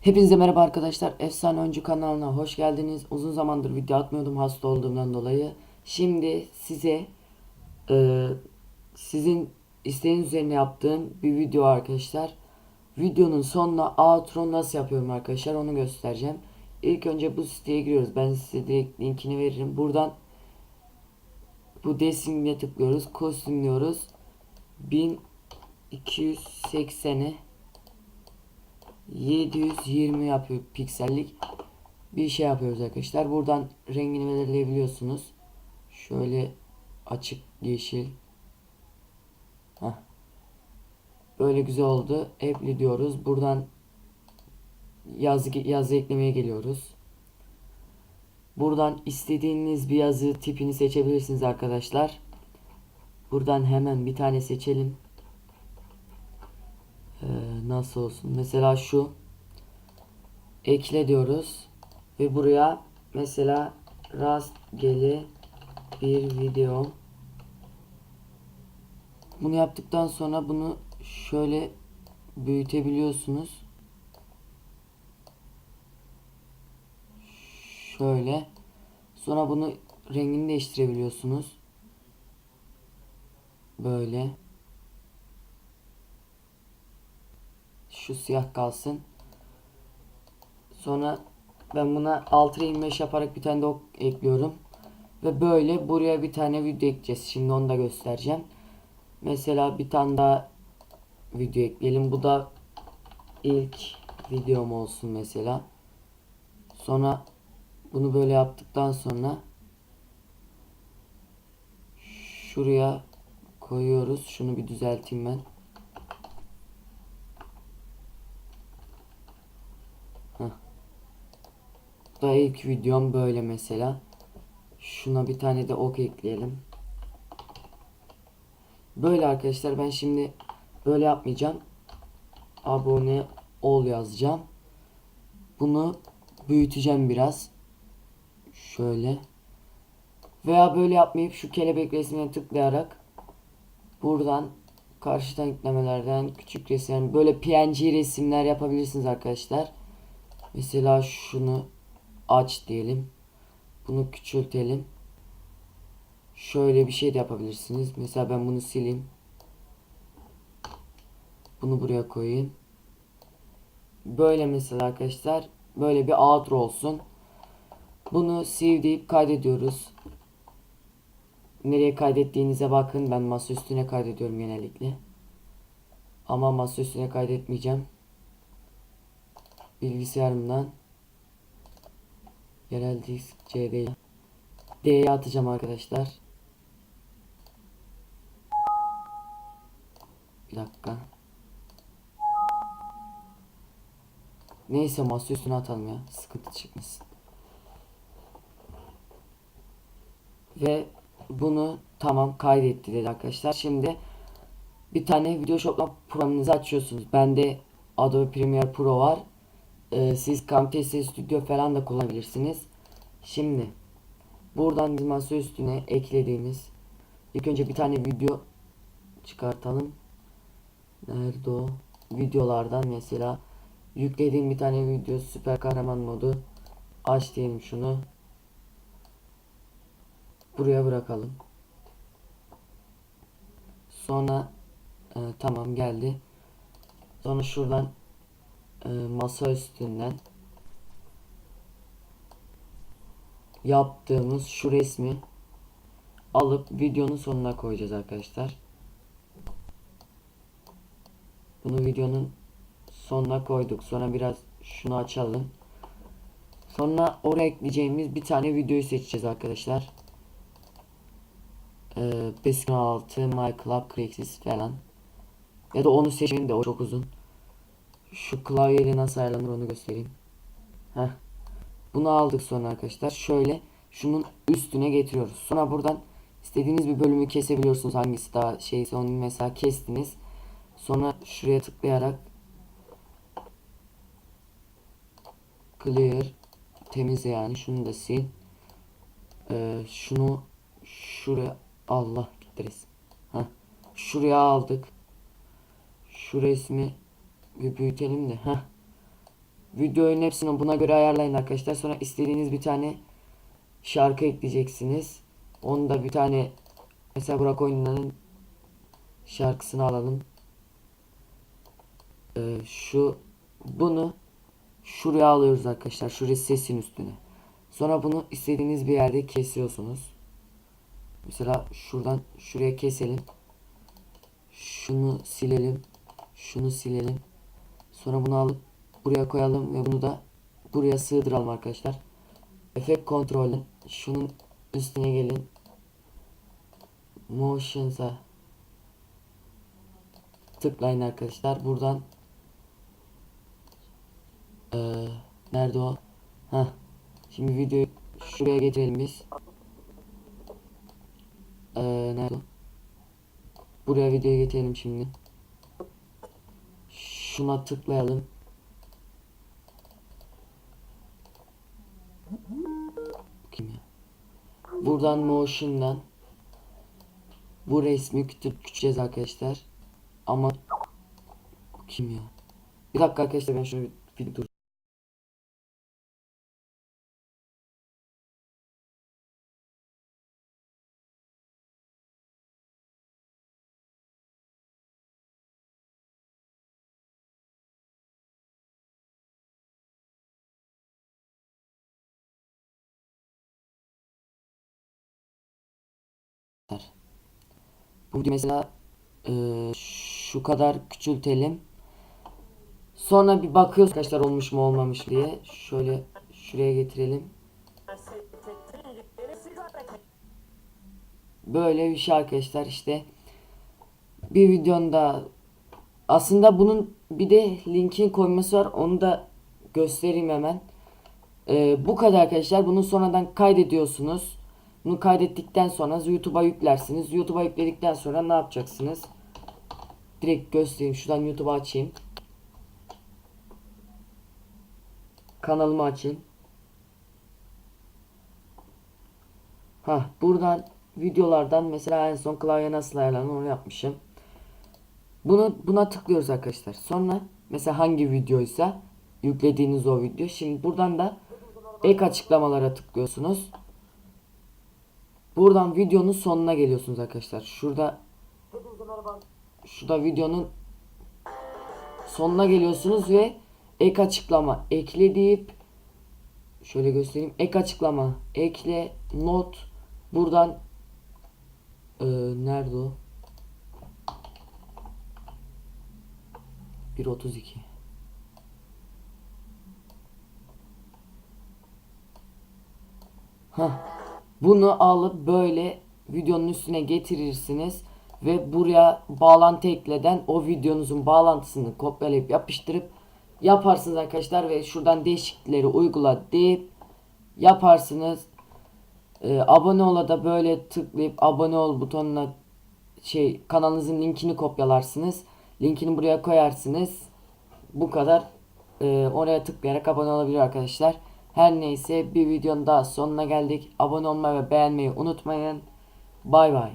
Hepinize merhaba arkadaşlar. Efsane Oyuncu kanalına hoş geldiniz. Uzun zamandır video atmıyordum hasta olduğumdan dolayı. Şimdi size e, sizin isteğiniz üzerine yaptığım bir video arkadaşlar. Videonun sonuna outro nasıl yapıyorum arkadaşlar onu göstereceğim. İlk önce bu siteye giriyoruz. Ben size direkt linkini veririm. Buradan bu desimle tıklıyoruz. Kostümlüyoruz. 1280'e 720 yapıyor piksellik bir şey yapıyoruz arkadaşlar. Buradan rengini belirleyebiliyorsunuz. Şöyle açık yeşil. Heh. Böyle güzel oldu. Apply diyoruz. Buradan yazı yazı eklemeye geliyoruz. Buradan istediğiniz bir yazı tipini seçebilirsiniz arkadaşlar. Buradan hemen bir tane seçelim. Nasıl olsun? Mesela şu ekle diyoruz ve buraya mesela rastgele bir video bunu yaptıktan sonra bunu şöyle büyütebiliyorsunuz. Şöyle. Sonra bunu rengini değiştirebiliyorsunuz. Böyle. Şu siyah kalsın. Sonra ben buna 6 25 yaparak bir tane de ok ekliyorum. Ve böyle buraya bir tane video ekleyeceğiz. Şimdi onu da göstereceğim. Mesela bir tane daha video ekleyelim. Bu da ilk videom olsun mesela. Sonra bunu böyle yaptıktan sonra şuraya koyuyoruz. Şunu bir düzelteyim ben. Da ilk videom böyle mesela. Şuna bir tane de ok ekleyelim. Böyle arkadaşlar ben şimdi böyle yapmayacağım. Abone ol yazacağım. Bunu büyüteceğim biraz. Şöyle. Veya böyle yapmayıp şu kelebek resmine tıklayarak buradan karşıdan yüklemelerden küçük resim böyle PNG resimler yapabilirsiniz arkadaşlar. Mesela şunu aç diyelim. Bunu küçültelim. Şöyle bir şey de yapabilirsiniz. Mesela ben bunu sileyim. Bunu buraya koyayım. Böyle mesela arkadaşlar. Böyle bir outro olsun. Bunu save deyip kaydediyoruz. Nereye kaydettiğinize bakın. Ben masa üstüne kaydediyorum genellikle. Ama masa üstüne kaydetmeyeceğim. Bilgisayarımdan. Yerel disk CD. D'ye atacağım arkadaşlar. Bir dakika. Neyse masa üstüne atalım ya. Sıkıntı çıkmasın. Ve bunu tamam kaydetti dedi arkadaşlar. Şimdi bir tane video shoplama programınızı açıyorsunuz. Bende Adobe Premiere Pro var. Ee, siz Camtasia Studio falan da kullanabilirsiniz. Şimdi buradan masa üstüne eklediğimiz ilk önce bir tane video çıkartalım. Nerede o? Videolardan mesela yüklediğim bir tane video süper kahraman modu aç diyelim şunu. Buraya bırakalım. Sonra e, tamam geldi. Sonra şuradan e, masa üstünden yaptığımız şu resmi alıp videonun sonuna koyacağız arkadaşlar. Bunu videonun sonuna koyduk. Sonra biraz şunu açalım. Sonra oraya ekleyeceğimiz bir tane videoyu seçeceğiz arkadaşlar. Ee, Baskin 6, My Club, Craigslist falan. Ya da onu seçeyim de o çok uzun. Şu klavyeyle nasıl ayarlanır onu göstereyim. Heh. Bunu aldık sonra arkadaşlar. Şöyle şunun üstüne getiriyoruz. Sonra buradan istediğiniz bir bölümü kesebiliyorsunuz. Hangisi daha şeyse onu mesela kestiniz. Sonra şuraya tıklayarak clear temizle yani şunu da sil. Ee, şunu şuraya Allah resim. Heh. Şuraya aldık. Şu resmi bir büyütelim de. Heh. Videonun hepsini buna göre ayarlayın arkadaşlar. Sonra istediğiniz bir tane şarkı ekleyeceksiniz. Onu da bir tane mesela Burak Oyunlar'ın şarkısını alalım. Ee, şu bunu şuraya alıyoruz arkadaşlar. Şuraya sesin üstüne. Sonra bunu istediğiniz bir yerde kesiyorsunuz. Mesela şuradan şuraya keselim. Şunu silelim. Şunu silelim. Sonra bunu alıp buraya koyalım ve bunu da buraya sığdıralım arkadaşlar. Efekt kontrolü. Şunun üstüne gelin. Motions'a tıklayın arkadaşlar. Buradan Ee, nerede o? Heh. Şimdi videoyu şuraya getirelim biz. Ee, nerede o? Buraya videoyu getirelim şimdi. Şuna tıklayalım. Buradan motion'dan bu resmi küçük küçüleceğiz arkadaşlar. Ama kim ya? Bir dakika arkadaşlar ben şunu bir, bir dur. Bu mesela e, şu kadar küçültelim. Sonra bir bakıyoruz arkadaşlar olmuş mu olmamış diye. Şöyle şuraya getirelim. Böyle bir şey arkadaşlar işte. Bir videonda aslında bunun bir de linkin koyması var. Onu da göstereyim hemen. Ee, bu kadar arkadaşlar. Bunu sonradan kaydediyorsunuz. Bunu kaydettikten sonra YouTube'a yüklersiniz. YouTube'a yükledikten sonra ne yapacaksınız? Direkt göstereyim. Şuradan YouTube'a açayım. Kanalımı açayım. Ha buradan videolardan mesela en son klavye nasıl ayarlanır onu yapmışım. Bunu buna tıklıyoruz arkadaşlar. Sonra mesela hangi videoysa yüklediğiniz o video. Şimdi buradan da ek açıklamalara tıklıyorsunuz. Buradan videonun sonuna geliyorsunuz arkadaşlar. Şurada şurada videonun sonuna geliyorsunuz ve ek açıklama ekle deyip şöyle göstereyim. Ek açıklama ekle not buradan ee, nerede o? 1.32 Hah. Bunu alıp böyle videonun üstüne getirirsiniz ve buraya bağlantı ekleden o videonuzun bağlantısını kopyalayıp yapıştırıp yaparsınız arkadaşlar ve şuradan değişiklikleri uygula deyip yaparsınız. Ee, abone ola da böyle tıklayıp abone ol butonuna şey kanalınızın linkini kopyalarsınız. Linkini buraya koyarsınız. Bu kadar. Ee, oraya tıklayarak abone olabilir arkadaşlar. Her neyse bir videonun daha sonuna geldik. Abone olmayı ve beğenmeyi unutmayın. Bay bay.